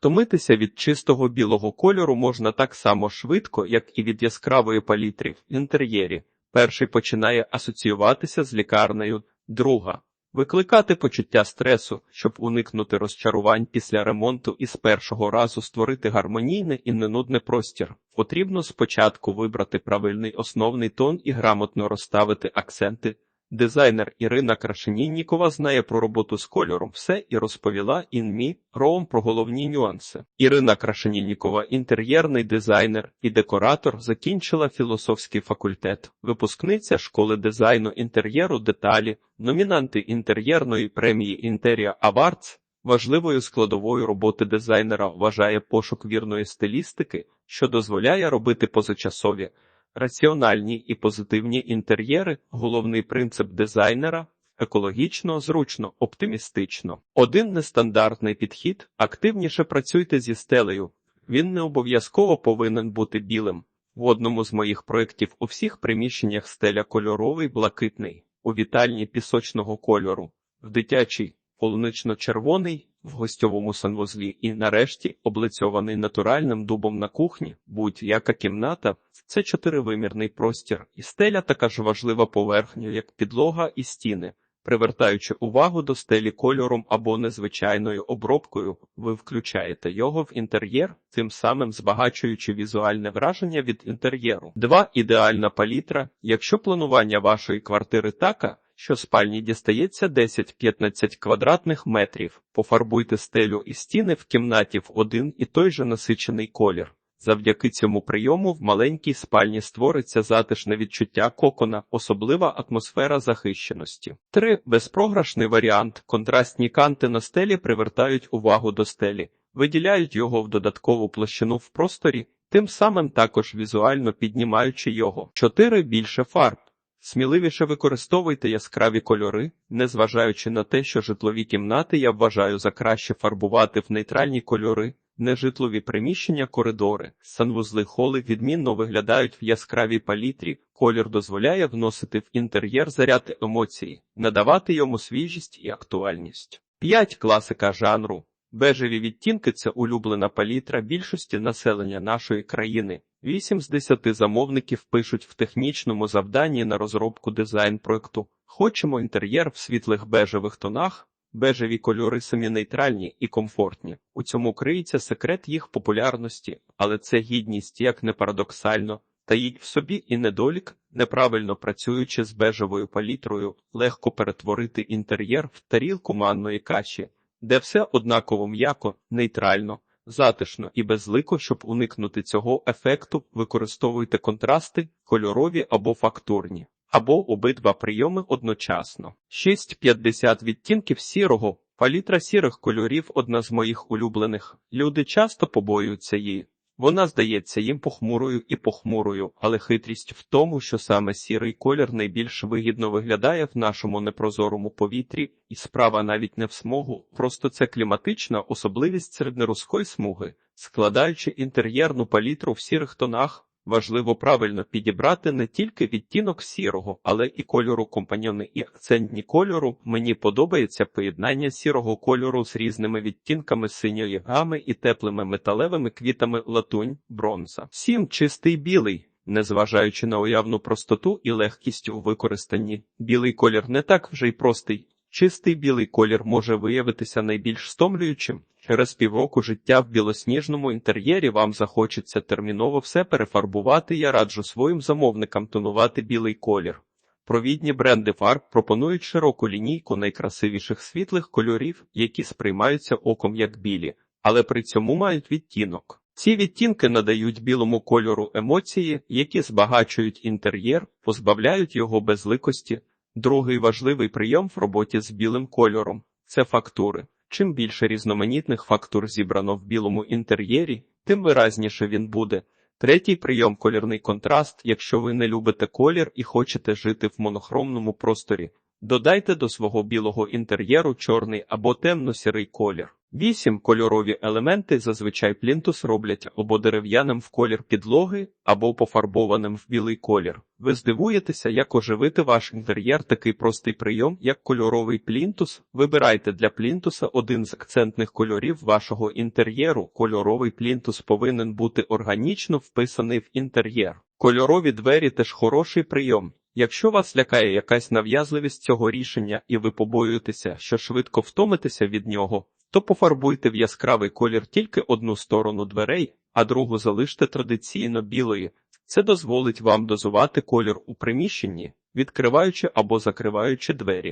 Втомитися від чистого білого кольору можна так само швидко, як і від яскравої палітри в інтер'єрі. Перший починає асоціюватися з лікарнею, друга викликати почуття стресу, щоб уникнути розчарувань після ремонту і з першого разу створити гармонійний і ненудний простір. Потрібно спочатку вибрати правильний основний тон і грамотно розставити акценти. Дизайнер Ірина Крашеніннікова знає про роботу з кольором все і розповіла інмі Роум про головні нюанси. Ірина Крашеніннікова, інтер'єрний дизайнер і декоратор, закінчила філософський факультет, випускниця школи дизайну інтер'єру деталі, номінанти інтер'єрної премії Інтерія Авардс. Важливою складовою роботи дизайнера вважає пошук вірної стилістики, що дозволяє робити позачасові. Раціональні і позитивні інтер'єри головний принцип дизайнера екологічно, зручно, оптимістично. Один нестандартний підхід активніше працюйте зі стелею. Він не обов'язково повинен бути білим. В одному з моїх проєктів у всіх приміщеннях стеля кольоровий блакитний, у вітальні пісочного кольору, в дитячій полунично-червоний, в гостьовому санвузлі і, нарешті, облицьований натуральним дубом на кухні, будь-яка кімната це чотиривимірний простір, і стеля така ж важлива поверхня, як підлога і стіни. Привертаючи увагу до стелі кольором або незвичайною обробкою, ви включаєте його в інтер'єр, тим самим збагачуючи візуальне враження від інтер'єру. Два ідеальна палітра. Якщо планування вашої квартири така, що спальні дістається 10-15 квадратних метрів, пофарбуйте стелю і стіни в кімнаті в один і той же насичений колір. Завдяки цьому прийому в маленькій спальні створиться затишне відчуття кокона, особлива атмосфера захищеності. 3. безпрограшний варіант. Контрастні канти на стелі привертають увагу до стелі, виділяють його в додаткову площину в просторі, тим самим також візуально піднімаючи його. 4. більше фарб. Сміливіше використовуйте яскраві кольори, незважаючи на те, що житлові кімнати я вважаю за краще фарбувати в нейтральні кольори. Нежитлові приміщення, коридори, санвузли холи відмінно виглядають в яскравій палітрі, колір дозволяє вносити в інтер'єр заряд емоцій, надавати йому свіжість і актуальність. 5. класика жанру. Бежеві відтінки це улюблена палітра більшості населення нашої країни. 8 з 10 замовників пишуть в технічному завданні на розробку дизайн проекту. Хочемо інтер'єр в світлих бежевих тонах. Бежеві кольори самі нейтральні і комфортні. У цьому криється секрет їх популярності, але це гідність, як не парадоксально, таїть в собі і недолік, неправильно працюючи з бежевою палітрою, легко перетворити інтер'єр в тарілку манної каші, де все однаково м'яко, нейтрально, затишно і безлико, щоб уникнути цього ефекту, використовуйте контрасти, кольорові або фактурні або обидва прийоми одночасно. 6-50 відтінків сірого. Палітра сірих кольорів одна з моїх улюблених. Люди часто побоюються її. Вона здається їм похмурою і похмурою, але хитрість в тому, що саме сірий колір найбільш вигідно виглядає в нашому непрозорому повітрі, і справа навіть не в смогу, просто це кліматична особливість середнерусхої смуги, складаючи інтер'єрну палітру в сірих тонах. Важливо правильно підібрати не тільки відтінок сірого, але і кольору компаньйони і акцентні кольору. Мені подобається поєднання сірого кольору з різними відтінками синьої гами і теплими металевими квітами латунь, бронза. Сім чистий білий. Незважаючи на уявну простоту і легкість у використанні, білий колір не так вже й простий. Чистий білий колір може виявитися найбільш стомлюючим. Через півроку життя в білосніжному інтер'єрі вам захочеться терміново все перефарбувати. Я раджу своїм замовникам тонувати білий колір. Провідні бренди фарб пропонують широку лінійку найкрасивіших світлих кольорів, які сприймаються оком як білі, але при цьому мають відтінок. Ці відтінки надають білому кольору емоції, які збагачують інтер'єр, позбавляють його безликості. Другий важливий прийом в роботі з білим кольором це фактури. Чим більше різноманітних фактур зібрано в білому інтер'єрі, тим виразніше він буде. Третій прийом колірний контраст, якщо ви не любите колір і хочете жити в монохромному просторі. Додайте до свого білого інтер'єру чорний або темно-сірий колір. 8. Кольорові елементи зазвичай плінтус роблять або дерев'яним в колір підлоги, або пофарбованим в білий колір. Ви здивуєтеся, як оживити ваш інтер'єр такий простий прийом, як кольоровий плінтус. Вибирайте для плінтуса один з акцентних кольорів вашого інтер'єру. Кольоровий плінтус повинен бути органічно вписаний в інтер'єр. Кольорові двері теж хороший прийом. Якщо вас лякає якась нав'язливість цього рішення і ви побоюєтеся, що швидко втомитеся від нього, то пофарбуйте в яскравий колір тільки одну сторону дверей, а другу залиште традиційно білої. Це дозволить вам дозувати колір у приміщенні, відкриваючи або закриваючи двері.